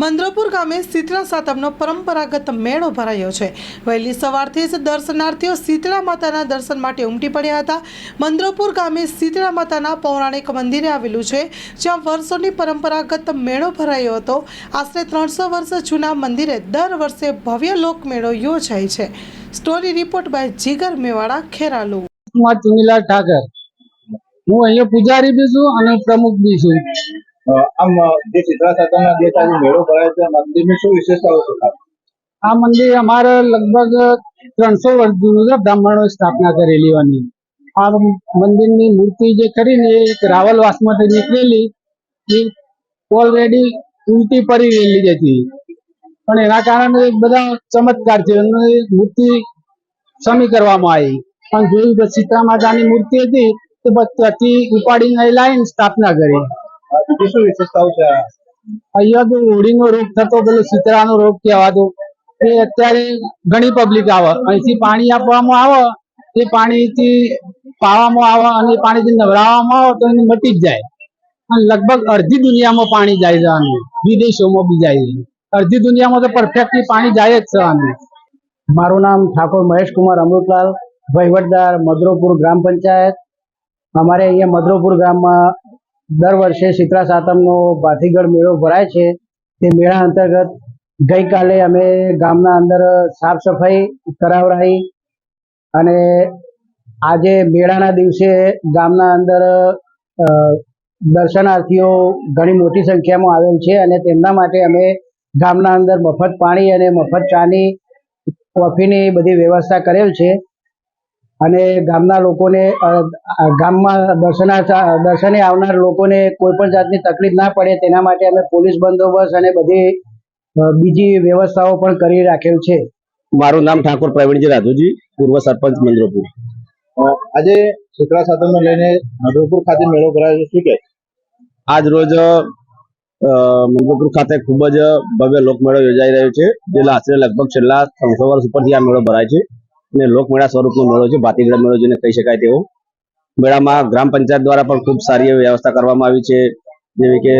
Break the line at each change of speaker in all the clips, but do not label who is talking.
મંદ્રપુર ગામે શીતળા સાતમનો પરંપરાગત મેળો ભરાયો છે. વહેલી સવારથી જ દર્શનાર્થીઓ શીતળા માતાના દર્શન માટે ઉમટી પડ્યા હતા. મંદ્રપુર ગામે શીતળા માતાના પૌરાણિક મંદિરે આવેલું છે, જ્યાં વર્ષોની પરંપરાગત મેળો ભરાયો હતો. આશરે ત્રણસો વર્ષ જૂના મંદિરે દર વર્ષે ભવ્ય લોકમેળો યોજાય છે. Story report by Jigar Mewada, Kheralu.
Thakar. હું અહીંયા પૂજારી બી છું અને પ્રમુખ બી છું.
આમ જે સાતમના દિવસે આજે મેળો ભરાય છે મંદિરની શું વિશેષતાઓ છે?
આ મંદિર અમારે લગભગ ત્રણસો વર્ષ જૂનું છે, બ્રાહ્મણો સ્થાપના કરેલી એની. આ મંદિરની મૂર્તિ જે ખરી ને, એ એક રાવલવાસમાંથી નીકળેલી, એ ઓલરેડી ઉલટી પડી રહેલી હતી. પણ એના કારણે બધા ચમત્કાર છે મૂર્તિ સમી કરવામાં આવી. પણ જોયું સીતા માતાની મૂર્તિ હતી, તો ત્યાંથી ઉપાડીને લાવીને સ્થાપના કરી.
બીજી શું વિશેષતાઓ છે
અહીંયા તો હોળીનો રોગ થતો પેલો શીતળાનો રોગ કહેવાતો. એ અત્યારે ઘણી પબ્લિક આવે. અહીંથી પાણી આપવામાં આવે તે પાણીથી પાવામાં આવે અને પાણીથી નવરાવવામાં આવે તો એને મટી જ જાય. અને લગભગ અડધી દુનિયામાં પાણી જાય છે આનું. વિદેશોમાં બી જાય છે. અડધી દુનિયામાં તો પરફેક્ટલી પાણી જાય જ છે આનું. મારું નામ ઠાકોર મહેશ કુમાર અમૃતલાલ વહીવટદાર મધરોપુર ગ્રામ પંચાયત. અમારે અહીંયા મધરોપુર ગામમાં દર વર્ષે શીતળા સાતમનો ભાથીગઢ મેળો ભરાય છે. તે મેળા અંતર્ગત ગઈકાલે અમે ગામના અંદર સાફ સફાઈ કરાવરાઈ અને આજે મેળાના દિવસે ગામના અંદર દર્શનાર્થીઓ ઘણી મોટી સંખ્યામાં આવેલ છે અને તેમના માટે અમે ગામના અંદર મફત પાણી અને મફત ચાની, કોફીની બધી વ્યવસ્થા કરેલ છે. અને ગામના લોકોને ગામમાં દર્શન દર્શને આવનાર લોકોને કોઈ પણ જાતની તકલીફ ના પડે તેના માટે અમે પોલીસ બંદોબસ્ત અને બધી બીજી વ્યવસ્થાઓ પણ કરી રાખેલ છે.
મારું નામ ઠાકોર પ્રવીણજી રાધુજી પૂર્વ સરપંચ મંદ્રપુર
આજે શીતળા સાતમને લઈને મધુપુર ખાતે મેળો ભરાયો છે. શું કે
આજ રોજ અ, મંદ્રપુર ખાતે ખૂબ જ ભવ્ય લોકમેળો યોજાઈ રહ્યો છે. જે આશરે લગભગ છેલ્લા ત્રણસો વર્ષ ઉપરથી આ મેળો ભરાય છે. અને લોકમેળા સ્વરૂપનો મેળો છે. ભાતીગળ મેળો જેને કહી શકાય તેવો. મેળામાં ગ્રામ પંચાયત દ્વારા પણ ખૂબ સારી એવી વ્યવસ્થા કરવામાં આવી છે. જેવી કે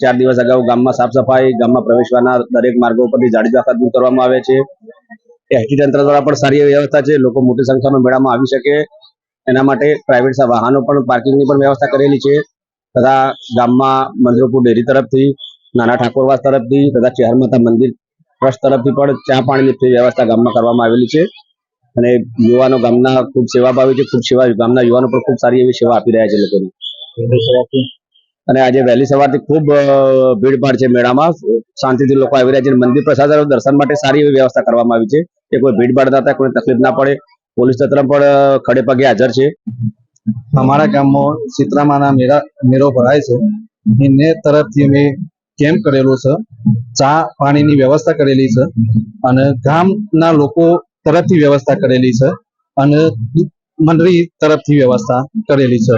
ચાર દિવસ અગાઉ ગામમાં સાફ સફાઈ, ગામમાં પ્રવેશવાના દરેક માર્ગો પરથી જાળી જાફત દૂર કરવામાં આવે છે. એસટી તંત્ર દ્વારા પણ સારી એવી વ્યવસ્થા છે. લોકો મોટી સંખ્યામાં મેળામાં આવી શકે. એના માટે પ્રાઇવેટ વાહનો પણ, પાર્કિંગની પણ વ્યવસ્થા કરેલી છે. તથા ગામમાં મંદિરપુર ડેરી તરફથી, નાના ઠાકોરવાસ તરફથી તથા ચહેર માતા મંદિર ટ્રસ્ટ તરફથી પણ ચા પાણીની વ્યવસ્થા ગામમાં કરવામાં આવેલી છે. અને યુવાનો ગામના ખૂબ સેવાભાવી છે, ખૂબ સેવા ગામના યુવાનો પણ ખૂબ સારી એવી સેવા આપી રહ્યા છે લોકોને. અને આજે વહેલી સવારથી ખૂબ ભીડભાડ છે મેળામાં. શાંતિથી લોકો આવી રહ્યા છે મંદિર પ્રસાદ દર્શન માટે સારી એવી વ્યવસ્થા કરવામાં આવી છે કે કોઈ ભીડભાડ ના થાય કોઈ તકલીફ ના પડે. પોલીસ તંત્ર પણ ખડે પગે હાજર છે.
અમારા ગામમાં સીતરામાના મેળા, મેળો ભરાય છે. એને તરફથી અમે કેમ્પ કરેલો છે. ચા પાણીની વ્યવસ્થા કરેલી છે. અને ગામના લોકો તરફથી વ્યવસ્થા કરેલી છે. અને મંડળી તરફથી વ્યવસ્થા કરેલી છે.